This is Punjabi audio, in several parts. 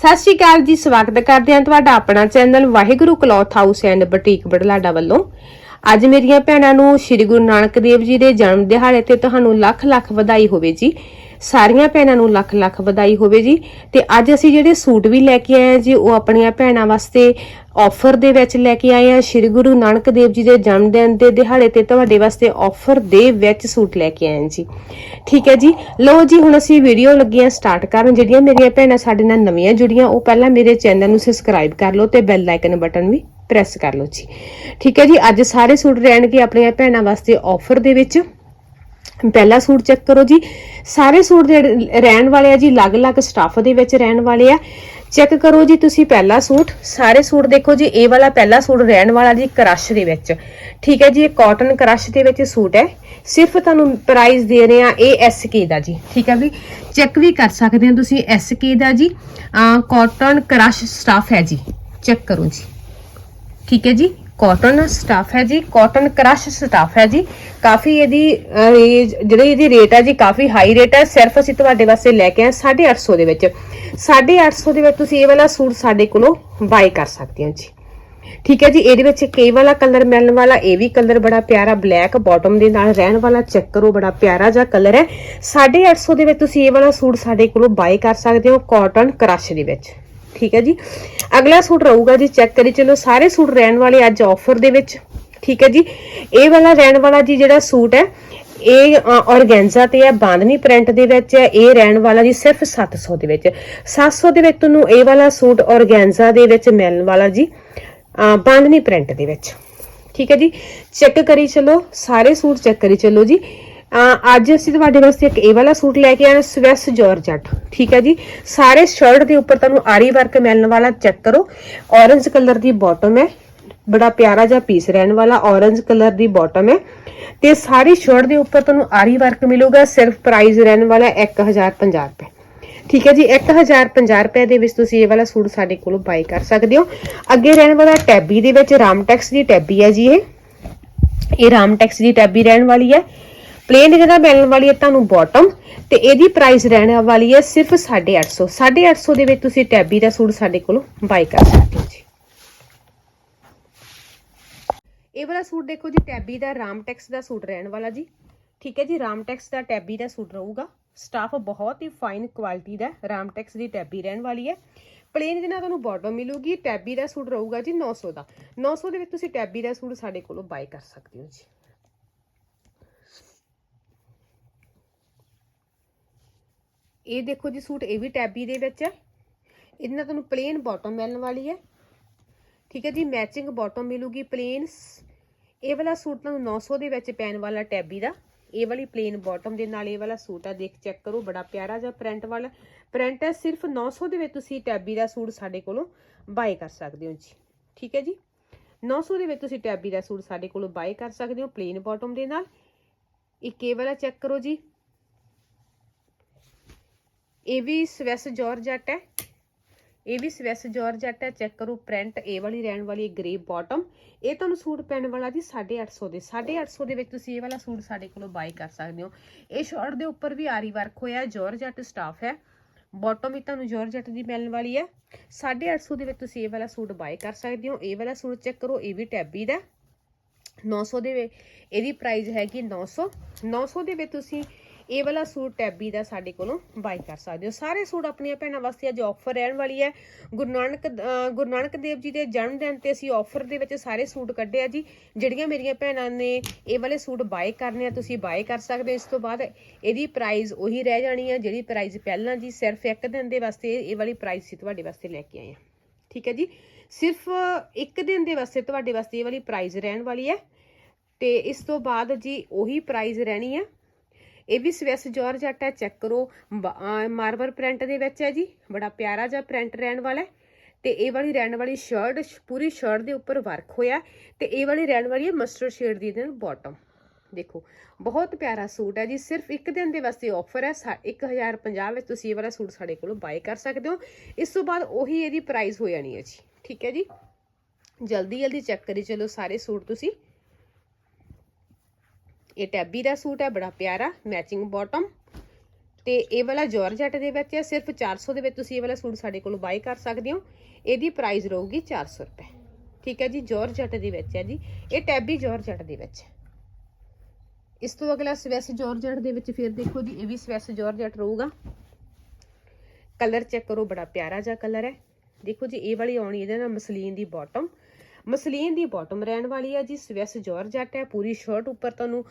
ਸਤਿ ਸ਼੍ਰੀ ਅਕਾਲ ਜੀ, ਸਵਾਗਤ ਕਰਦੇ ਹਾਂ ਤੁਹਾਡਾ ਆਪਣਾ channel Waheguru cloth house and boutique Budhlada ਵੱਲੋਂ। ਅੱਜ ਮੇਰੀਆਂ ਭੈਣਾਂ ਨੂੰ ਸ੍ਰੀ ਗੁਰੂ ਨਾਨਕ ਦੇਵ ਜੀ ਦੇ ਜਨਮ ਦਿਹਾੜੇ ਤੇ ਤੁਹਾਨੂੰ ਲੱਖ ਲੱਖ ਵਧਾਈ ਹੋਵੇ ਜੀ। ਸਾਰੀਆਂ ਭੈਣਾਂ ਨੂੰ ਲੱਖ ਲੱਖ ਵਧਾਈ ਹੋਵੇ ਜੀ। ਤੇ ਅੱਜ ਅਸੀਂ ਜਿਹੜੇ ਸੂਟ ਵੀ ਲੈ ਕੇ ਆਏ ਹਾਂ ਜੀ, ਉਹ ਆਪਣੀਆਂ ਭੈਣਾਂ ਵਾਸਤੇ ਆਫਰ ਦੇ ਵਿੱਚ ਲੈ ਕੇ ਆਏ ਹਾਂ ਸ੍ਰੀ ਗੁਰੂ ਨਾਨਕ ਦੇਵ ਜੀ ਦੇ ਜਨਮ ਦਿਨ ਦੇ ਦਿਹਾੜੇ ਤੇ ਤੁਹਾਡੇ ਵਾਸਤੇ ਆਫਰ ਦੇ ਵਿੱਚ ਸੂਟ ਲੈ ਕੇ ਆਏ ਹਾਂ ਜੀ। ਠੀਕ ਹੈ ਜੀ। ਲਓ ਜੀ, ਹੁਣ ਅਸੀਂ ਵੀਡੀਓ ਲੱਗੀਆਂ ਸਟਾਰਟ ਕਰਨ। ਜਿਹੜੀਆਂ ਮੇਰੀਆਂ ਭੈਣਾਂ ਸਾਡੇ ਨਾਲ ਨਵੀਆਂ ਜੁੜੀਆਂ, ਉਹ ਪਹਿਲਾਂ ਮੇਰੇ ਚੈਨਲ ਨੂੰ ਸਬਸਕ੍ਰਾਈਬ ਕਰ ਲਓ ਤੇ ਬੈਲ ਆਈਕਨ ਬਟਨ ਵੀ ਪ੍ਰੈਸ ਕਰ ਲਓ ਜੀ। ਠੀਕ ਹੈ ਜੀ। ਅੱਜ ਸਾਰੇ ਸੂਟ ਰਹਿਣਗੇ ਆਪਣੀਆਂ ਭੈਣਾਂ ਵਾਸਤੇ ਆਫਰ ਦੇ ਵਿੱਚ। ਪਹਿਲਾ ਸੂਟ ਚੈੱਕ ਕਰੋ ਜੀ। ਸਾਰੇ ਸੂਟ ਦੇ ਰਹਿਣ ਵਾਲੇ ਆ ਜੀ, ਅਲੱਗ-ਅਲੱਗ ਸਟਾਫ ਦੇ ਵਿੱਚ ਰਹਿਣ ਵਾਲੇ ਆ। ਚੈੱਕ ਕਰੋ ਜੀ ਤੁਸੀਂ ਪਹਿਲਾ ਸੂਟ। ਸਾਰੇ ਸੂਟ ਦੇਖੋ ਜੀ, ਇਹ ਵਾਲਾ ਪਹਿਲਾ ਸੂਟ ਰਹਿਣ ਵਾਲਾ ਜੀ ਕਰਸ਼ ਦੇ ਵਿੱਚ। ਠੀਕ ਹੈ ਜੀ, ਇਹ ਕਾਟਨ ਕਰਸ਼ ਦੇ ਵਿੱਚ ਸੂਟ ਹੈ। ਸਿਰਫ ਤੁਹਾਨੂੰ ਪ੍ਰਾਈਸ ਦੇ ਰਹੇ ਆ ਇਹ ਐਸਕੇ ਦਾ ਜੀ। ਠੀਕ ਹੈ ਵੀ ਚੈੱਕ ਵੀ ਕਰ ਸਕਦੇ ਹੋ ਤੁਸੀਂ ਐਸਕੇ ਦਾ ਜੀ। ਕਾਟਨ ਕਰਸ਼ ਸਟਾਫ ਹੈ ਜੀ। ਚੈੱਕ ਕਰੋ ਜੀ। ਠੀਕ ਹੈ ਜੀ। ਕਾਟਨ ਸਟਾਫ ਹੈ ਜੀ ਕਾਟਨ ਕ੍ਰਸ਼ ਸਟਾਫ ਹੈ ਜੀ। ਕਾਫੀ ਇਹਦੀ ਅਹ, ਜਿਹੜੀ ਇਹਦੀ ਰੇਟ ਹੈ ਜੀ ਕਾਫੀ ਹਾਈ ਰੇਟ ਹੈ। ਸਿਰਫ ਅਸੀਂ ਤੁਹਾਡੇ ਵਾਸਤੇ ਲੈ ਕੇ ਆਏ 850 ਦੇ ਵਿੱਚ। 850 ਦੇ ਵਿੱਚ ਤੁਸੀਂ ਇਹ ਵਾਲਾ ਸੂਟ ਸਾਡੇ ਕੋਲੋਂ ਬਾਈ ਕਰ ਸਕਦੇ ਹੋ ਜੀ। ਠੀਕ ਹੈ ਜੀ ਇਹਦੇ ਵਿੱਚ ਕਈ ਵਾਲਾ ਕਲਰ ਮਿਲਣ ਵਾਲਾ ਇਹ ਵੀ ਕਲਰ ਬੜਾ ਪਿਆਰਾ ਬਲੈਕ ਬਾਟਮ ਦੇ ਨਾਲ ਰਹਿਣ ਵਾਲਾ ਚੈੱਕ ਕਰੋ ਬੜਾ ਪਿਆਰਾ ਜਿਹਾ ਕਲਰ ਹੈ। 850 ਦੇ ਵਿੱਚ ਤੁਸੀਂ ਇਹ ਵਾਲਾ ਸੂਟ ਸਾਡੇ ਕੋਲੋਂ ਬਾਈ ਕਰ ਸਕਦੇ ਹੋ ਕਾਟਨ ਕ੍ਰਸ਼ ਦੇ ਵਿੱਚ। ਠੀਕ ਹੈ ਜੀ। ਅਗਲਾ ਸੂਟ ਰਹੂਗਾ ਜੀ ਚੈੱਕ ਕਰੀ। ਚਲੋ, ਸਾਰੇ ਸੂਟ ਰਹਿਣ ਵਾਲੇ ਅੱਜ ਆਫਰ ਦੇ ਵਿੱਚ, ਠੀਕ ਹੈ ਜੀ। ਇਹ ਵਾਲਾ ਰਹਿਣ ਵਾਲਾ ਜੀ ਜਿਹੜਾ ਸੂਟ ਹੈ, ਇਹ ਔਰਗੈਂਜ਼ਾ ਤੇ ਹੈ, ਬਾਂਦਨੀ ਪ੍ਰਿੰਟ ਦੇ ਵਿੱਚ ਹੈ। ਇਹ ਰਹਿਣ ਵਾਲਾ ਜੀ ਸਿਰਫ 700 ਦੇ ਵਿੱਚ। 700 ਦੇ ਵਿੱਚ ਤੁਹਾਨੂੰ ਇਹ ਵਾਲਾ ਸੂਟ ਔਰਗੈਂਜ਼ਾ ਦੇ ਵਿੱਚ ਮਿਲਣ ਵਾਲਾ ਜੀ ਅਹ ਬਾਂਦਨੀ ਪ੍ਰਿੰਟ ਦੇ ਵਿੱਚ। ਠੀਕ ਹੈ ਜੀ। ਚੈੱਕ ਕਰੀ ਚਲੋ, ਸਾਰੇ ਸੂਟ ਚੈੱਕ ਕਰੀ ਚਲੋ ਜੀ। ਅੱਜ ਅਸੀਂ ਤੁਹਾਡੇ ਵਾਸਤੇ ਇੱਕ ਇਹ ਵਾਲਾ ਸੂਟ ਲੈ ਕੇ ਆਏ ਸਵੈਸ ਜਾਰਜਟ ਠੀਕ ਹੈ ਜੀ? ਸਾਰੇ ਸ਼ਰਟ ਦੇ ਉੱਪਰ ਤੁਹਾਨੂੰ ਆਰੀ ਵਰਕ ਮਿਲਣ ਵਾਲਾ ਚੈੱਕ ਕਰੋ। ਔਰੇਂਜ ਕਲਰ ਦੀ ਬਾਟਮ ਹੈ। ਬੜਾ ਪਿਆਰਾ ਜਿਹਾ ਪੀਸ ਰਹਿਣ ਵਾਲਾ ਔਰੇਂਜ ਕਲਰ ਦੀ ਬਾਟਮ ਹੈ। ਤੇ ਸਾਰੀ ਸ਼ਰਟ ਦੇ ਉੱਪਰ ਤੁਹਾਨੂੰ ਆਰੀ ਵਰਕ ਮਿਲੂਗਾ। ਸਿਰਫ ਪ੍ਰਾਈਸ ਰਹਿਣ ਵਾਲਾ 1050 ਰੁਪਏ। ਠੀਕ ਹੈ ਜੀ? 1050 ਰੁਪਏ ਦੇ ਵਿੱਚ ਤੁਸੀਂ ਇਹ ਵਾਲਾ ਸੂਟ ਸਾਡੇ ਕੋਲੋਂ ਬਾਈ ਕਰ ਸਕਦੇ ਹੋ। ਅੱਗੇ ਰਹਿਣ ਵਾਲਾ ਟੈਬੀ ਦੇ ਵਿੱਚ ਰਾਮਟੈਕਸ ਦੀ ਟੈਬੀ ਹੈ ਜੀ ਇਹ। ਇਹ ਰਾਮਟੈਕਸ ਦੀ ਟੈਬੀ ਰਹਿਣ ਵਾਲੀ ਹੈ। ਪਲੇਨ ਜਿਹੜਾ ਮਿਲਣ ਵਾਲੀ ਹੈ ਤੁਹਾਨੂੰ ਬਾਟਮ ਤੇ ਇਹਦੀ ਪ੍ਰਾਈਸ ਰਹਿਣ ਵਾਲੀ ਹੈ ਸਿਰਫ 850 850 ਦੇ ਵਿੱਚ ਤੁਸੀਂ ਟੈਬੀ ਦਾ ਸੂਟ ਸਾਡੇ ਕੋਲੋਂ ਬਾਈ ਕਰ ਸਕਦੇ ਹੋ ਜੀ। ਇਹ ਵਾਲਾ ਸੂਟ ਦੇਖੋ ਜੀ ਟੈਬੀ ਦਾ ਰਾਮਟੈਕਸ ਦਾ ਸੂਟ ਰਹਿਣ ਵਾਲਾ ਜੀ। ਠੀਕ ਹੈ ਜੀ ਰਾਮਟੈਕਸ ਦਾ ਟੈਬੀ ਦਾ ਸੂਟ ਰਹੂਗਾ। ਸਟਾਫ ਬਹੁਤ ਹੀ ਫਾਈਨ ਕੁਆਲਿਟੀ ਦਾ ਰਾਮਟੈਕਸ ਦੀ ਟੈਬੀ ਰਹਿਣ ਵਾਲੀ ਹੈ। ਪਲੇਨ ਦੇ ਨਾਲ ਤੁਹਾਨੂੰ ਬਾਟਮ ਮਿਲੂਗੀ ਟੈਬੀ ਦਾ ਸੂਟ ਰਹੂਗਾ ਜੀ 900 ਦਾ। 900 ਦੇ ਵਿੱਚ ਤੁਸੀਂ ਟੈਬੀ ਦਾ ਸੂਟ ਸਾਡੇ ਕੋਲੋਂ ਬਾਈ ਕਰ ਸਕਦੇ ਹੋ ਜੀ। ਇਹ ਦੇਖੋ ਜੀ ਸੂਟ ਇਹ ਵੀ ਟੈਬੀ ਦੇ ਵਿੱਚ ਹੈ ਇਹਦੇ ਨਾਲ ਤੁਹਾਨੂੰ ਪਲੇਨ ਬਾਟਮ ਮਿਲਣ ਵਾਲੀ ਹੈ ਠੀਕ ਹੈ ਜੀ ਮੈਚਿੰਗ ਬਾਟਮ ਮਿਲੂਗੀ ਪਲੇਨ ਇਹ ਵਾਲਾ ਸੂਟ ਤੁਹਾਨੂੰ 900 ਦੇ ਵਿੱਚ ਪੈਣ ਵਾਲਾ ਟੈਬੀ ਦਾ। ਇਹ ਵਾਲੀ ਪਲੇਨ ਬਾਟਮ ਦੇ ਨਾਲ ਇਹ ਵਾਲਾ ਸੂਟ ਆ, ਦੇਖ ਚੈੱਕ ਕਰੋ, ਬੜਾ ਪਿਆਰਾ ਜਿਹਾ ਪ੍ਰਿੰਟ ਵਾਲਾ। ਪ੍ਰਿੰਟ ਹੈ ਸਿਰਫ 900 ਦੇ ਵਿੱਚ ਤੁਸੀਂ ਟੈਬੀ ਦਾ ਸੂਟ ਸਾਡੇ ਕੋਲੋਂ ਬਾਏ ਕਰ ਸਕਦੇ ਹੋ ਜੀ। ਠੀਕ ਹੈ ਜੀ? 900 ਦੇ ਵਿੱਚ ਤੁਸੀਂ ਟੈਬੀ ਦਾ ਸੂਟ ਸਾਡੇ ਕੋਲੋਂ ਬਾਏ ਕਰ ਸਕਦੇ ਹੋ ਪਲੇਨ ਬਾਟਮ ਦੇ ਨਾਲ। ਇੱਕ ਇਹ ਵਾਲਾ ਚੈੱਕ ਕਰੋ ਜੀ। ਇਹ ਵੀ ਸਵੈਸ ਜਾਰਜਟ ਹੈ। ਇਹ ਵੀ ਸਵੈਸ ਜਾਰਜਟ ਹੈ। ਚੈੱਕ ਕਰੋ ਪ੍ਰਿੰਟ ਇਹ ਵਾਲੀ ਰਹਿਣ ਵਾਲੀ ਗ੍ਰੇ ਬਾਟਮ ਇਹ ਤੁਹਾਨੂੰ ਸੂਟ ਪੈਣ ਵਾਲਾ ਜੀ 850 ਦੇ। 850 ਦੇ ਵਿੱਚ ਤੁਸੀਂ ਇਹ ਵਾਲਾ ਸੂਟ ਸਾਡੇ ਕੋਲੋਂ ਬਾਈ ਕਰ ਸਕਦੇ ਹੋ। ਇਹ ਸ਼ਰਟ ਦੇ ਉੱਪਰ ਵੀ ਆਰੀ ਵਰਕ ਹੋਇਆ ਜਾਰਜਟ ਸਟਾਫ ਹੈ। ਬਾਟਮ ਵੀ ਤੁਹਾਨੂੰ ਜਾਰਜਟ ਦੀ ਮਿਲਣ ਵਾਲੀ ਹੈ। 850 ਦੇ ਵਿੱਚ ਤੁਸੀਂ ਇਹ ਵਾਲਾ ਸੂਟ ਬਾਈ ਕਰ ਸਕਦੇ ਹੋ। ਇਹ ਵਾਲਾ ਸੂਟ ਚੈੱਕ ਕਰੋ, ਇਹ ਵੀ ਟੈਬੀ ਦਾ 900 ਦੇ ਵਿੱਚ ਇਹਦੀ ਪ੍ਰਾਈਸ ਹੈਗੀ 900 900 ਦੇ ਵਿੱਚ ਤੁਸੀਂ ਇਹ ਵਾਲਾ ਸੂਟ ਟੈਬੀ ਦਾ ਸਾਡੇ ਕੋਲੋਂ ਬਾਈ ਕਰ ਸਕਦੇ ਹੋ। ਸਾਰੇ ਸੂਟ ਆਪਣੀਆਂ ਭੈਣਾਂ ਵਾਸਤੇ ਅੱਜ ਆਫਰ ਰਹਿਣ ਵਾਲੀ ਹੈ। ਗੁਰੂ ਨਾਨਕ ਗੁਰੂ ਨਾਨਕ ਦੇਵ ਜੀ ਦੇ ਜਨਮ ਦਿਨ ਤੇ ਅਸੀਂ ਆਫਰ ਦੇ ਵਿੱਚ ਸਾਰੇ ਸੂਟ ਕੱਢੇ ਆ ਜੀ। ਜਿਹੜੀਆਂ ਮੇਰੀਆਂ ਭੈਣਾਂ ਨੇ ਇਹ ਵਾਲੇ ਸੂਟ ਬਾਈ ਕਰਨੇ ਆ, ਤੁਸੀਂ ਬਾਈ ਕਰ ਸਕਦੇ ਹੋ। ਇਸ ਤੋਂ ਬਾਅਦ ਇਹਦੀ ਪ੍ਰਾਈਸ ਉਹੀ ਰਹਿ ਜਾਣੀ ਹੈ ਜਿਹੜੀ ਪ੍ਰਾਈਸ ਪਹਿਲਾਂ ਜੀ, ਸਿਰਫ ਇੱਕ ਦਿਨ ਦੇ ਵਾਸਤੇ ਇਹ ਵਾਲੀ ਪ੍ਰਾਈਸ ਸੀ ਤੁਹਾਡੇ ਵਾਸਤੇ ਲੈ ਕੇ ਆਏ ਆ। ਠੀਕ ਹੈ ਜੀ? ਸਿਰਫ ਇੱਕ ਦਿਨ ਦੇ ਵਾਸਤੇ ਤੁਹਾਡੇ ਵਾਸਤੇ ਇਹ ਵਾਲੀ ਪ੍ਰਾਈਸ ਰਹਿਣ ਵਾਲੀ ਹੈ। ਤੇ ਇਸ ਤੋਂ ਬਾਅਦ ਜੀ ਉਹੀ ਪ੍ਰਾਈਸ ਰਹਿਣੀ ਹੈ ਇਹ ਵੀ ਸਵੈਸ ਜਾਰਜਟ ਹੈ ਚੈੱਕ ਕਰੋ। ਮਾਰਬਲ ਪ੍ਰਿੰਟ ਦੇ ਵਿੱਚ ਹੈ ਜੀ। ਬੜਾ ਪਿਆਰਾ ਜਿਹਾ ਪ੍ਰਿੰਟ ਰਹਿਣ ਵਾਲਾ ਹੈ। ਤੇ ਇਹ ਵਾਲੀ ਰਹਿਣ ਵਾਲੀ ਸ਼ਰਟ ਪੂਰੀ ਸ਼ਰਟ ਦੇ ਉੱਪਰ ਵਰਕ ਹੋਇਆ ਤੇ ਇਹ ਵਾਲੀ ਰਹਿਣ ਵਾਲੀ ਹੈ ਮਸਟਰਡ ਸ਼ੇਡ ਦੀ ਇਹਦੇ ਨਾਲ ਬਾਟਮ ਦੇਖੋ, ਬਹੁਤ ਪਿਆਰਾ ਸੂਟ ਹੈ ਜੀ। ਸਿਰਫ ਇੱਕ ਦਿਨ ਦੇ ਵਾਸਤੇ ਆਫਰ ਹੈ। ਸਾ- 1050 ਵਿੱਚ ਤੁਸੀਂ ਇਹ ਵਾਲਾ ਸੂਟ ਸਾਡੇ ਕੋਲੋਂ ਬਾਏ ਕਰ ਸਕਦੇ ਹੋ। ਇਸ ਤੋਂ ਬਾਅਦ ਉਹੀ ਇਹਦੀ ਪ੍ਰਾਈਸ ਹੋ ਜਾਣੀ ਹੈ ਜੀ। ਠੀਕ ਹੈ ਜੀ? ਜਲਦੀ ਜਲਦੀ ਚੈੱਕ ਕਰੀ ਚਲੋ ਸਾਰੇ ਸੂਟ ਤੁਸੀਂ। ਇਹ ਟੈਬੀ ਦਾ ਸੂਟ ਹੈ, ਬੜਾ ਪਿਆਰਾ ਮੈਚਿੰਗ ਬਾਟਮ ਤੇ ਇਹ ਵਾਲਾ ਜਾਰਜਟ ਦੇ ਵਿੱਚ ਹੈ, ਸਿਰਫ 400 ਦੇ ਵਿੱਚ ਤੁਸੀਂ ਇਹ ਵਾਲਾ ਸੂਟ ਸਾਡੇ ਕੋਲੋਂ ਬਾਈ ਕਰ ਸਕਦੇ ਹੋ। ਇਹਦੀ ਪ੍ਰਾਈਸ ਰਹੂਗੀ 400 ਰੁਪਏ। ਠੀਕ ਹੈ ਜੀ ਜਾਰਜਟ ਦੇ ਵਿੱਚ ਹੈ ਜੀ। ਇਹ ਟੈਬੀ ਜਾਰਜਟ ਦੇ ਵਿੱਚ ਇਸ ਤੋਂ ਅਗਲਾ ਸਵੈਸ ਜਾਰਜਟ ਦੇ ਵਿੱਚ ਫਿਰ ਦੇਖੋ ਜੀ, ਇਹ ਵੀ ਸਵੈਸ ਜਾਰਜਟ ਰਹੂਗਾ। ਕਲਰ ਚੈੱਕ ਕਰੋ, ਬੜਾ ਪਿਆਰਾ ਜਿਹਾ ਕਲਰ ਹੈ। ਦੇਖੋ ਜੀ, ਇਹ ਵਾਲੀ ਆਉਣੀ ਇਹਦੇ ਨਾਲ ਮਸਲੀਨ ਦੀ ਬਾਟਮ ਮਸਲੀਨ ਦੀ ਬਾਟਮ ਰਹਿਣ ਵਾਲੀ ਹੈ ਜੀ, ਸਵੈਸ ਜਾਰਜਟ ਹੈ, ਪੂਰੀ ਸ਼ਰਟ ਉੱਪਰ ਤੁਹਾਨੂੰ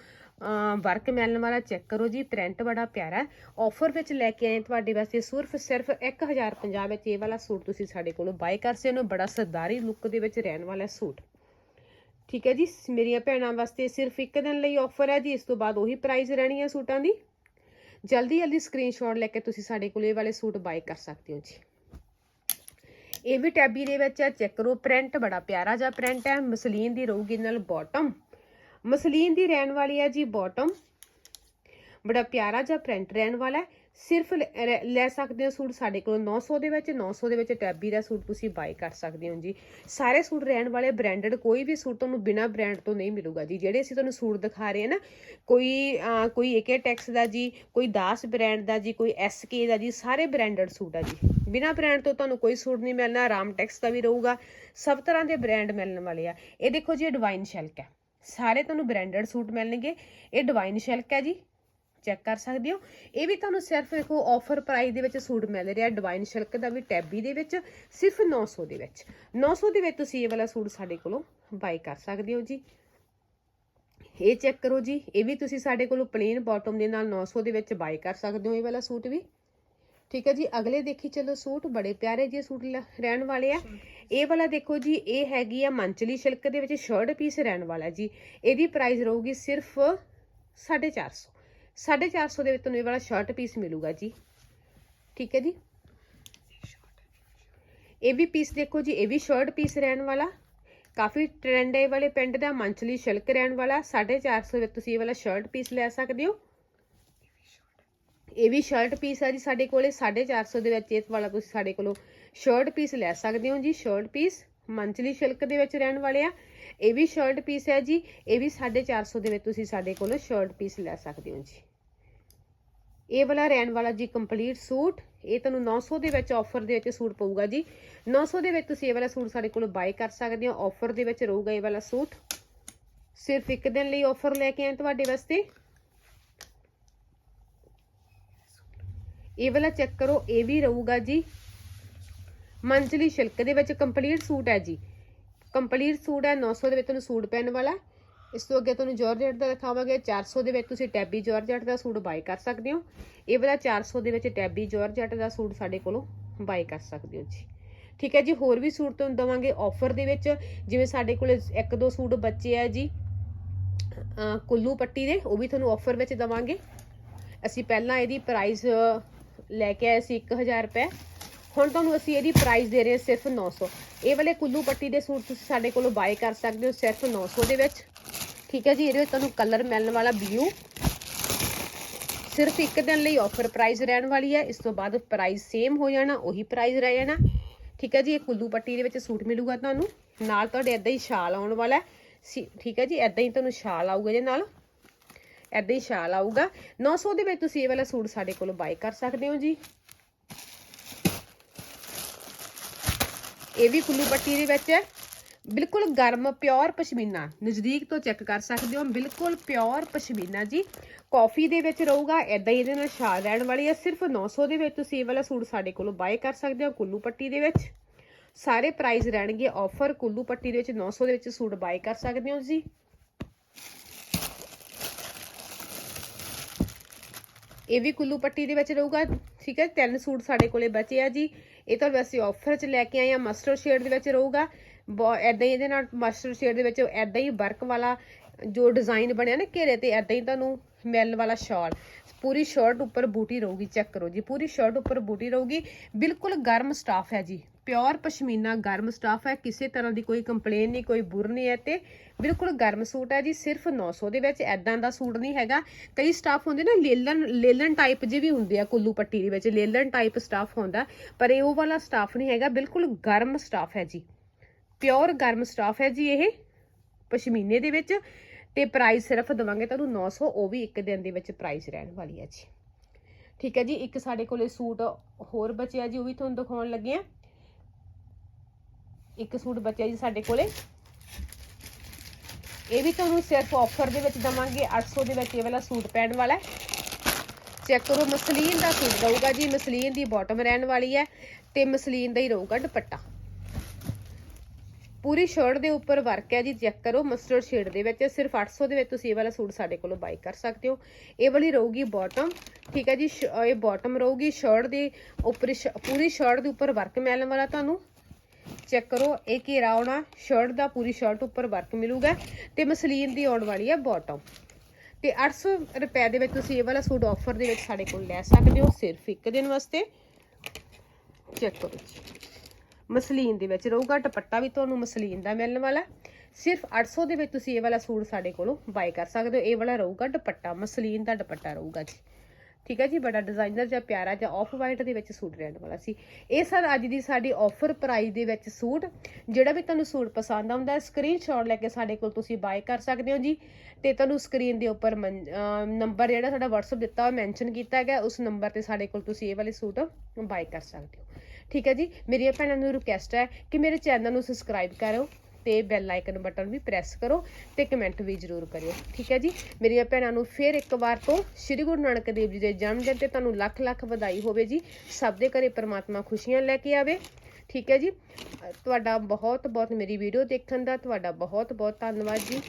ਵਰਕ ਮਿਲਣ ਵਾਲਾ ਚੈੱਕ ਕਰੋ ਜੀ ਪ੍ਰਿੰਟ ਬੜਾ ਪਿਆਰਾ ਹੈ। ਆਫਰ ਵਿੱਚ ਲੈ ਕੇ ਆਏ ਤੁਹਾਡੇ ਵਾਸਤੇ ਸਿਰਫ ਸਿਰਫ 1050 ਵਿੱਚ ਇਹ ਵਾਲਾ ਸੂਟ ਤੁਸੀਂ ਸਾਡੇ ਕੋਲੋਂ ਬਾਏ ਕਰ ਸਕਦੇ ਹੋ, ਬੜਾ ਸਰਦਾਰੀ ਲੁੱਕ ਦੇ ਵਿੱਚ ਰਹਿਣ ਵਾਲਾ ਸੂਟ। ਠੀਕ ਹੈ ਜੀ ਮੇਰੀਆਂ ਭੈਣਾਂ ਵਾਸਤੇ ਸਿਰਫ ਇੱਕ ਦਿਨ ਲਈ ਆਫਰ ਹੈ ਜੀ, ਇਸ ਤੋਂ ਬਾਅਦ ਉਹੀ ਪ੍ਰਾਈਸ ਰਹਿਣੀ ਹੈ ਸੂਟਾਂ ਦੀ। ਜਲਦੀ ਜਲਦੀ ਸਕਰੀਨਸ਼ਾਟ ਲੈ ਕੇ ਤੁਸੀਂ ਸਾਡੇ ਕੋਲ ਇਹ ਵਾਲੇ ਸੂਟ ਬਾਏ ਕਰ ਸਕਦੇ ਹੋ ਜੀ। ਇਹ ਵੀ ਟੈਬੀ ਦੇ ਵਿੱਚ ਹੈ, ਚੈੱਕ ਕਰੋ, ਪ੍ਰਿੰਟ ਬੜਾ ਪਿਆਰਾ ਜਿਹਾ ਪ੍ਰਿੰਟ ਹੈ, ਮਸਲੀਨ ਦੀ ਰਹੂਗੀ ਨਾਲ ਬਾਟਮ ਮਸਲੀਨ ਦੀ ਰਹਿਣ ਵਾਲੀ ਹੈ ਜੀ ਬਾਟਮ ਬੜਾ ਪਿਆਰਾ ਜਿਹਾ ਪ੍ਰਿੰਟ ਰਹਿਣ ਵਾਲਾ ਹੈ। ਸਿਰਫ ਲੈ- ਲੈ- ਸਕਦੇ ਹੋ ਸੂਟ ਸਾਡੇ ਕੋਲ 900 ਦੇ ਵਿੱਚ 900 ਦੇ ਵਿੱਚ ਟੈਬੀ ਦਾ ਸੂਟ ਤੁਸੀਂ ਬਾਈ ਕਰ ਸਕਦੇ ਹੋ ਜੀ। ਸਾਰੇ ਸੂਟ ਰਹਿਣ ਵਾਲੇ ਬ੍ਰਾਂਡਡ ਕੋਈ ਵੀ ਸੂਟ ਤੁਹਾਨੂੰ ਬਿਨਾ ਬ੍ਰਾਂਡ ਤੋਂ ਨਹੀਂ ਮਿਲੂਗਾ ਜੀ। ਜਿਹੜੇ ਅਸੀਂ ਤੁਹਾਨੂੰ ਸੂਟ ਦਿਖਾ ਰਹੇ ਹਾਂ ਨਾ ਕੋਈ ਅਹ, ਕੋਈ ਏਕੇ ਟੈਕਸ ਦਾ ਜੀ ਕੋਈ ਦਾਸ ਬ੍ਰਾਂਡ ਦਾ ਜੀ ਕੋਈ ਐਸਕੇ ਦਾ ਜੀ ਸਾਰੇ ਬ੍ਰਾਂਡਡ ਸੂਟ ਆ ਜੀ। ਬਿਨਾ ਬ੍ਰਾਂਡ ਤੋਂ ਤੁਹਾਨੂੰ ਕੋਈ ਸੂਟ ਨਹੀਂ ਮਿਲਣਾ ਰਾਮ ਟੈਕਸ ਦਾ ਵੀ ਰਹੂਗਾ। ਸਭ ਤਰ੍ਹਾਂ ਦੇ ਬ੍ਰਾਂਡ ਮਿਲਣ ਵਾਲੇ ਆ। ਇਹ ਦੇਖੋ ਜੀ ਇਹ ਡਿਵਾਈਨ ਸ਼ੈਲਕ ਹੈ। ਸਾਰੇ ਤੁਹਾਨੂੰ ਬ੍ਰਾਂਡਡ ਸੂਟ ਮਿਲਣਗੇ। ਇਹ ਡਿਵਾਈਨ ਸ਼ੈਲਕ ਹੈ ਜੀ। ਚੈੱਕ ਕਰ ਸਕਦੇ ਹੋ। ਇਹ ਵੀ ਤੁਹਾਨੂੰ ਸਿਰਫ ਦੇਖੋ ਆਫਰ ਪ੍ਰਾਈਸ ਦੇ ਵਿੱਚ ਸੂਟ ਮਿਲ ਰਿਹਾ ਡਿਵਾਈਨ ਸ਼ਿਲਕ ਦਾ ਵੀ ਟੈਬੀ ਦੇ ਵਿੱਚ, ਸਿਰਫ 900 ਦੇ ਵਿੱਚ। 900 ਦੇ ਵਿੱਚ ਤੁਸੀਂ ਇਹ ਵਾਲਾ ਸੂਟ ਸਾਡੇ ਕੋਲੋਂ ਬਾਈ ਕਰ ਸਕਦੇ ਹੋ ਜੀ। ਇਹ ਚੈੱਕ ਕਰੋ ਜੀ। ਇਹ ਵੀ ਤੁਸੀਂ ਸਾਡੇ ਕੋਲੋਂ ਪਲੇਨ ਬਾਟਮ ਦੇ ਨਾਲ 900 ਦੇ ਵਿੱਚ ਬਾਈ ਕਰ ਸਕਦੇ ਹੋ ਇਹ ਵਾਲਾ ਸੂਟ ਵੀ। ਠੀਕ ਹੈ ਜੀ। ਅਗਲੇ ਦੇਖੀ ਚਲੋ ਸੂਟ ਬੜੇ ਪਿਆਰੇ ਜਿਹੇ ਸੂਟ ਲ- ਰਹਿਣ ਵਾਲੇ ਆ। ਇਹ ਵਾਲਾ ਦੇਖੋ ਜੀ, ਇਹ ਹੈਗੀ ਆ ਮੰਚਲੀ ਸ਼ਿਲਕ ਦੇ ਵਿੱਚ ਸ਼ਰਟ ਪੀਸ ਰਹਿਣ ਵਾਲਾ ਜੀ। ਇਹਦੀ ਪ੍ਰਾਈਸ ਰਹੂਗੀ ਸਿਰਫ 450 450 ਦੇ ਵਿੱਚ ਤੁਹਾਨੂੰ ਇਹ ਵਾਲਾ ਸ਼ਰਟ ਪੀਸ ਮਿਲੂਗਾ ਜੀ। ਠੀਕ ਹੈ ਜੀ? ਇਹ ਵੀ ਪੀਸ ਦੇਖੋ ਜੀ, ਇਹ ਵੀ ਸ਼ਰਟ ਪੀਸ ਰਹਿਣ ਵਾਲਾ। ਕਾਫੀ ਟ੍ਰੈਂਡ ਹੈ ਵਾਲੇ ਪੈਂਟ ਦਾ ਮੰਥਲੀ ਸ਼ਿਲਕ ਰਹਿਣ ਵਾਲਾ। 450 ਵਿੱਚ ਤੁਸੀਂ ਇਹ ਵਾਲਾ ਸ਼ਰਟ ਪੀਸ ਲੈ ਸਕਦੇ ਹੋ। ਇਹ ਵੀ ਸ਼ਰਟ ਪੀਸ ਹੈ ਜੀ ਸਾਡੇ ਕੋਲੇ 450 ਦੇ ਵਿੱਚ ਇਹ ਵਾਲਾ ਤੁਸੀਂ ਸਾਡੇ ਕੋਲੋਂ ਸ਼ਰਟ ਪੀਸ ਲੈ ਸਕਦੇ ਹੋ ਜੀ ਸ਼ਰਟ ਪੀਸ ਮੰਥਲੀ ਸ਼ਿਲਕ ਦੇ ਵਿੱਚ ਰਹਿਣ ਵਾਲੇ ਆ। ਇਹ ਵੀ ਸ਼ਰਟ ਪੀਸ ਹੈ ਜੀ, ਇਹ ਵੀ 450 ਦੇ ਵਿੱਚ ਤੁਸੀਂ ਸਾਡੇ ਕੋਲੋਂ ਸ਼ਰਟ ਪੀਸ ਲੈ ਸਕਦੇ ਹੋ ਜੀ। ਇਹ ਵਾਲਾ ਰਹਿਣ ਵਾਲਾ ਜੀ ਕੰਪਲੀਟ ਸੂਟ, ਇਹ ਤੁਹਾਨੂੰ 900 ਦੇ ਵਿੱਚ ਆਫਰ ਦੇ ਵਿੱਚ ਸੂਟ ਪਊਗਾ ਜੀ। 900 ਦੇ ਵਿੱਚ ਤੁਸੀਂ ਇਹ ਵਾਲਾ ਸੂਟ ਸਾਡੇ ਕੋਲੋਂ ਬਾਈ ਕਰ ਸਕਦੇ ਹੋ ਆਫਰ ਦੇ ਵਿੱਚ ਰਹੂਗਾ ਇਹ ਵਾਲਾ ਸੂਟ। ਸਿਰਫ ਇੱਕ ਦਿਨ ਲਈ ਆਫਰ ਲੈ ਕੇ ਆਏ ਤੁਹਾਡੇ ਵਾਸਤੇ। ਇਹ ਵਾਲਾ ਚੈੱਕ ਕਰੋ, ਇਹ ਵੀ ਰਹੂਗਾ ਜੀ। ਮੰਜ਼ਲੀ ਸ਼ਿਲਕ ਦੇ ਵਿੱਚ ਕੰਪਲੀਟ ਸੂਟ ਹੈ ਜੀ। ਕੰਪਲੀਟ ਸੂਟ ਹੈ 900 ਦੇ ਵਿੱਚ ਤੁਹਾਨੂੰ ਸੂਟ ਪੈਣ ਵਾਲਾ। ਇਸ ਤੋਂ ਅੱਗੇ ਤੁਹਾਨੂੰ ਜਾਰਜਟ ਦਾ ਦਿਖਾਵਾਂਗੇ। 400 ਦੇ ਵਿੱਚ ਤੁਸੀਂ ਟੈਬੀ ਜਾਰਜਟ ਦਾ ਸੂਟ ਬਾਈ ਕਰ ਸਕਦੇ ਹੋ। ਇਹ ਵਾਲਾ 400 ਦੇ ਵਿੱਚ ਟੈਬੀ ਜਾਰਜਟ ਦਾ ਸੂਟ ਸਾਡੇ ਕੋਲੋਂ ਬਾਈ ਕਰ ਸਕਦੇ ਹੋ ਜੀ। ਠੀਕ ਹੈ ਜੀ, ਹੋਰ ਵੀ ਸੂਟ ਤੁਹਾਨੂੰ ਦਵਾਂਗੇ ਆਫਰ ਦੇ ਵਿੱਚ। ਜਿਵੇਂ ਸਾਡੇ ਕੋਲ ਇੱਕ ਦੋ ਸੂਟ ਬੱਚੇ ਆ ਜੀ। ਕੁੱਲੂ ਪੱਟੀ ਦੇ, ਉਹ ਵੀ ਤੁਹਾਨੂੰ ਆਫਰ ਵਿੱਚ ਦਵਾਂਗੇ। ਅਸੀਂ ਪਹਿਲਾਂ ਇਹਦੀ ਪ੍ਰਾਈਸ ਲੈ ਕੇ ਆਏ ਸੀ 1000 ਰੁਪਏ। ਹੁਣ ਤੁਹਾਨੂੰ ਅਸੀਂ ਇਹਦੀ ਪ੍ਰਾਈਸ ਦੇ ਰਹੇ ਹਾਂ ਸਿਰਫ 900 ਇਹ ਵਾਲੇ ਕੁੱਲੂ ਪੱਟੀ ਦੇ ਸੂਟ ਤੁਸੀਂ ਸਾਡੇ ਕੋਲੋਂ ਬਾਏ ਕਰ ਸਕਦੇ ਹੋ ਸਿਰਫ 900 ਦੇ ਵਿੱਚ। ਠੀਕ ਹੈ ਜੀ, ਇਹਦੇ ਵਿੱਚ ਤੁਹਾਨੂੰ ਕਲਰ ਮਿਲਣ ਵਾਲਾ ਬਲੂ ਸਿਰਫ ਇੱਕ ਦਿਨ ਲਈ ਆਫਰ ਪ੍ਰਾਈਸ ਰਹਿਣ ਵਾਲੀ ਹੈ, ਇਸ ਤੋਂ ਬਾਅਦ ਪ੍ਰਾਈਸ ਸੇਮ ਹੋ ਜਾਣਾ, ਉਹੀ ਪ੍ਰਾਈਸ ਰਹਿ ਜਾਣਾ। ਠੀਕ ਹੈ ਜੀ, ਇਹ ਕੁੱਲੂ ਪੱਟੀ ਦੇ ਵਿੱਚ ਸੂਟ ਮਿਲੂਗਾ ਤੁਹਾਨੂੰ। ਨਾਲ ਤੁਹਾਡੇ ਇਦਾਂ ਹੀ ਸ਼ਾਲ ਆਉਣ ਵਾਲਾ ਸੀ- ਠੀਕ ਹੈ ਜੀ ਇਦਾਂ ਹੀ ਤੁਹਾਨੂੰ ਸ਼ਾਲ ਆਊਗਾ ਜੇ ਨਾਲ। ਇਦਾਂ ਹੀ ਸ਼ਾਲ ਆਊਗਾ। 900 ਦੇ ਵਿੱਚ ਤੁਸੀਂ ਇਹ ਵਾਲਾ ਸੂਟ ਸਾਡੇ ਕੋਲੋਂ ਬਾਈ ਕਰ ਸਕਦੇ ਹੋ ਜੀ। ਇਹ ਵੀ ਕੁੱਲੂ ਪੱਟੀ ਦੇ ਵਿੱਚ ਹੈ। ਬਿਲਕੁਲ ਗਰਮ, ਪਿਓਰ ਪਸ਼ਮੀਨਾ। ਨਜ਼ਦੀਕ ਤੋਂ ਚੈੱਕ ਕਰ ਸਕਦੇ ਹੋ, ਬਿਲਕੁਲ ਪਿਓਰ ਪਸ਼ਮੀਨਾ ਜੀ। ਕਾਫੀ ਦੇ ਵਿੱਚ ਰਹੂਗਾ ਐਦਾਂ ਹੀ ਇਹਦੇ ਨਾਲ ਸ਼ਾਲ ਰਹਿਣ ਵਾਲੀ ਹੈ। ਸਿਰਫ 900 ਦੇ ਵਿੱਚ ਤੁਸੀਂ ਇਹ ਵਾਲਾ ਸੂਟ ਸਾਡੇ ਕੋਲੋਂ ਬਾਏ ਕਰ ਸਕਦੇ ਹੋ, ਕੁੱਲੂ ਪੱਟੀ ਦੇ ਵਿੱਚ। ਸਾਰੇ ਪ੍ਰਾਈਸ ਰਹਿਣਗੇ ਆਫਰ ਕੁੱਲੂ ਪੱਟੀ ਦੇ ਵਿੱਚ 900 ਦੇ ਵਿੱਚ ਸੂਟ ਬਾਏ ਕਰ ਸਕਦੇ ਹੋ ਜੀ। ਇਹ ਵੀ ਕੁੱਲੂ ਪੱਟੀ ਦੇ ਵਿੱਚ ਰਹੂਗਾ, ਠੀਕ ਹੈ? ਤਿੰਨ ਸੂਟ ਸਾਡੇ ਕੋਲੇ ਬਚੇ ਆ ਜੀ। ਇਹ ਤਾਂ ਵੈਸੇ ਆਫਰ 'ਚ ਲੈ ਕੇ ਆਏ ਆ ਮਸਟਰਡ ਸ਼ੇਡ ਦੇ ਵਿੱਚ ਰਹੂਗਾ। ਐਦਾਂ ਹੀ ਇਹਦੇ ਨਾਲ ਮਸਟਰਡ ਸ਼ੇਡ ਦੇ ਵਿੱਚ ਐਦਾਂ ਹੀ ਵਰਕ ਵਾਲਾ ਜੋ ਡਿਜ਼ਾਈਨ ਬਣਿਆ ਨਾ ਘੇਰੇ ਤੇ ਐਦਾਂ ਹੀ ਤੁਹਾਨੂੰ ਮਿਲਣ ਵਾਲਾ ਸ਼ਾਲ ਪੂਰੀ ਸ਼ਰਟ ਉੱਪਰ ਬੂਟੀ ਰਹੂਗੀ ਚੈੱਕ ਕਰੋ ਜੀ। ਪੂਰੀ ਸ਼ਰਟ ਉੱਪਰ ਬੂਟੀ ਰਹੂਗੀ। ਬਿਲਕੁਲ ਗਰਮ ਸਟਾਫ ਹੈ ਜੀ। ਪਿਓਰ ਪਸ਼ਮੀਨਾ ਗਰਮ ਸਟਾਫ ਹੈ। ਕਿਸੇ ਤਰ੍ਹਾਂ ਦੀ ਕੋਈ ਕੰਪਲੇਨ ਨਹੀਂ, ਕੋਈ ਬੁਰ ਨਹੀਂ ਹੈ ਤੇ ਬਿਲਕੁਲ ਗਰਮ ਸੂਟ ਹੈ ਜੀ। ਸਿਰਫ 900 ਦੇ ਵਿੱਚ ਐਦਾਂ ਦਾ ਸੂਟ ਨਹੀਂ ਹੈਗਾ। ਕਈ ਸਟਾਫ ਹੁੰਦੇ ਨਾ ਲੇਲਨ ਲੇਲਨ ਟਾਈਪ ਜੇ ਵੀ ਹੁੰਦੇ ਆ ਕੁੱਲੂ ਪੱਟੀ ਦੇ ਵਿੱਚ। ਲੇਲਨ ਟਾਈਪ ਸਟਾਫ ਹੁੰਦਾ। ਪਰ ਇਹ ਉਹ ਵਾਲਾ ਸਟਾਫ ਨਹੀਂ ਹੈਗਾ। ਬਿਲਕੁਲ ਗਰਮ ਸਟਾਫ ਹੈ ਜੀ। ਪਿਓਰ ਗਰਮ ਸਟਾਫ ਹੈ ਜੀ ਇਹ, ਪਸ਼ਮੀਨੇ ਦੇ ਵਿੱਚ, ਤੇ ਪ੍ਰਾਈਸ ਸਿਰਫ ਦਵਾਂਗੇ ਤੁਹਾਨੂੰ 900 ਉਹ ਵੀ ਇੱਕ ਦਿਨ ਦੇ ਵਿੱਚ ਪ੍ਰਾਈਸ ਰਹਿਣ ਵਾਲੀ ਹੈ ਜੀ। ਠੀਕ ਹੈ ਜੀ, ਇੱਕ ਸਾਡੇ ਕੋਲੇ ਸੂਟ ਹੋਰ ਬਚਿਆ ਜੀ, ਉਹ ਵੀ ਤੁਹਾਨੂੰ ਦਿਖਾਉਣ ਲੱਗੇ ਆ ਇੱਕ ਸੂਟ ਬਚਿਆ ਜੀ ਸਾਡੇ ਕੋਲੇ। ਇਹ ਵੀ ਤੁਹਾਨੂੰ ਸਿਰਫ ਆਫਰ ਦੇ ਵਿੱਚ ਦਵਾਂਗੇ 800 ਦੇ ਵਿੱਚ ਇਹ ਵਾਲਾ ਸੂਟ ਪੈਣ ਵਾਲਾ ਹੈ। ਚੈੱਕ ਕਰੋ, ਮਸਲੀਨ ਦਾ ਸੂਟ ਰਹੂਗਾ ਜੀ, ਮਸਲੀਨ ਦੀ ਬਾਟਮ ਰਹਿਣ ਵਾਲੀ ਹੈ, ਤੇ ਮਸਲੀਨ ਦਾ ਹੀ ਰਹੂਗਾ ਦੁਪੱਟਾ। ਪੂਰੀ ਸ਼ਰਟ ਦੇ ਉੱਪਰ ਵਰਕ ਹੈ ਜੀ ਚੈੱਕ ਕਰੋ ਮਸਟਰਡ ਸ਼ੇਡ ਦੇ ਵਿੱਚ, ਸਿਰਫ 800 ਦੇ ਵਿੱਚ ਤੁਸੀਂ ਇਹ ਵਾਲਾ ਸੂਟ ਸਾਡੇ ਕੋਲੋਂ ਬਾਈ ਕਰ ਸਕਦੇ ਹੋ। ਇਹ ਵਾਲੀ ਰਹੂਗੀ ਬਾਟਮ ਠੀਕ ਹੈ ਜੀ, ਸ਼- ਇਹ ਬਾਟਮ ਰਹੂਗੀ ਸ਼ਰਟ ਦੇ ਉੱਪਰ ਸ਼- ਪੂਰੀ ਸ਼ਰਟ ਦੇ ਉੱਪਰ ਵਰਕ ਮਿਲਣ ਵਾਲਾ ਤੁਹਾਨੂੰ। ਚੈੱਕ ਕਰੋ, ਇਹ ਘੇਰਾ ਆਉਣਾ ਸ਼ਰਟ ਦਾ ਪੂਰੀ ਸ਼ਰਟ ਉੱਪਰ ਵਰਕ ਮਿਲੂਗਾ ਤੇ ਮਸਲੀਨ ਦੀ ਆਉਣ ਵਾਲੀ ਹੈ ਬਾਟਮ ਤੇ 800 ਰੁਪਏ ਦੇ ਵਿੱਚ ਤੁਸੀਂ ਇਹ ਵਾਲਾ ਸੂਟ ਆਫਰ ਦੇ ਵਿੱਚ ਸਾਡੇ ਕੋਲ ਲੈ ਸਕਦੇ ਹੋ, ਸਿਰਫ ਇੱਕ ਦਿਨ ਵਾਸਤੇ। ਚੈੱਕ ਕਰੋ ਜੀ। ਮਸਲੀਨ ਦੇ ਵਿੱਚ ਰਹੂਗਾ, ਦੁਪੱਟਾ ਵੀ ਤੁਹਾਨੂੰ ਮਸਲੀਨ ਦਾ ਮਿਲਣ ਵਾਲਾ ਹੈ। ਸਿਰਫ 800 ਦੇ ਵਿੱਚ ਤੁਸੀਂ ਇਹ ਵਾਲਾ ਸੂਟ ਸਾਡੇ ਕੋਲੋਂ ਬਾਈ ਕਰ ਸਕਦੇ ਹੋ। ਇਹ ਵਾਲਾ ਰਹੂਗਾ ਦੁਪੱਟਾ, ਮਸਲੀਨ ਦਾ ਦੁਪੱਟਾ ਰਹੂਗਾ ਜੀ। ਠੀਕ ਹੈ ਜੀ, ਬੜਾ ਡਿਜ਼ਾਈਨਰ ਜਾਂ ਪਿਆਰਾ ਜਾਂ ਆਫ ਵਾਈਟ ਦੇ ਵਿੱਚ ਸੂਟ ਰਹਿਣ ਵਾਲਾ ਸੀ। ਇਹ ਸਰ ਅੱਜ ਦੀ ਸਾਡੀ ਆਫਰ ਪ੍ਰਾਈਸ ਦੇ ਵਿੱਚ ਸੂਟ, ਜਿਹੜਾ ਵੀ ਤੁਹਾਨੂੰ ਸੂਟ ਪਸੰਦ ਆਉਂਦਾ ਹੈ ਸਕਰੀਨਸ਼ਾਟ ਲੈ ਕੇ ਸਾਡੇ ਕੋਲ ਤੁਸੀਂ ਬਾਏ ਕਰ ਸਕਦੇ ਹੋ ਜੀ। ਤੇ ਤੁਹਾਨੂੰ ਸਕਰੀਨ ਦੇ ਉੱਪਰ ਨੰਬਰ ਜਿਹੜਾ ਸਾਡਾ WhatsApp ਦਿੱਤਾ ਹੋਇਆ ਮੈਂਸ਼ਨ ਕੀਤਾ ਗਿਆ, ਉਸ ਨੰਬਰ ਤੇ ਸਾਡੇ ਕੋਲ ਤੁਸੀਂ ਇਹ ਵਾਲੇ ਸੂਟ ਬਾਏ ਕਰ ਸਕਦੇ ਹੋ। ਠੀਕ ਹੈ ਜੀ, ਮੇਰੀਆਂ ਭੈਣਾਂ ਨੂੰ ਰਿਕੁਐਸਟ ਹੈ ਕਿ ਮੇਰੇ ਚੈਨਲ ਨੂੰ ਸਬਸਕ੍ਰਾਈਬ ਕਰੋ ਤੇ ਬੈਲ ਆਈਕਨ ਬਟਨ ਵੀ ਪ੍ਰੈਸ ਕਰੋ ਤੇ ਕਮੈਂਟ ਵੀ ਜ਼ਰੂਰ ਕਰਿਓ, ਠੀਕ ਹੈ ਜੀ? ਮੇਰੀਆਂ ਭੈਣਾਂ ਨੂੰ ਫੇਰ ਇੱਕ ਵਾਰ ਤੋਂ ਸ੍ਰੀ ਗੁਰੂ ਨਾਨਕ ਦੇਵ ਜੀ ਦੇ ਜਨਮ ਦਿਨ ਤੇ ਤੁਹਾਨੂੰ ਲੱਖ ਲੱਖ ਵਧਾਈ ਹੋਵੇ ਜੀ, ਸਭ ਦੇ ਘਰੇ ਪਰਮਾਤਮਾ ਖੁਸ਼ੀਆਂ ਲੈ ਕੇ ਆਵੇ, ਠੀਕ ਹੈ ਜੀ? ਤੁਹਾਡਾ ਬਹੁਤ ਬਹੁਤ ਮੇਰੀ ਵੀਡੀਓ ਦੇਖਣ ਦਾ, ਤੁਹਾਡਾ ਬਹੁਤ ਬਹੁਤ ਧੰਨਵਾਦ ਜੀ।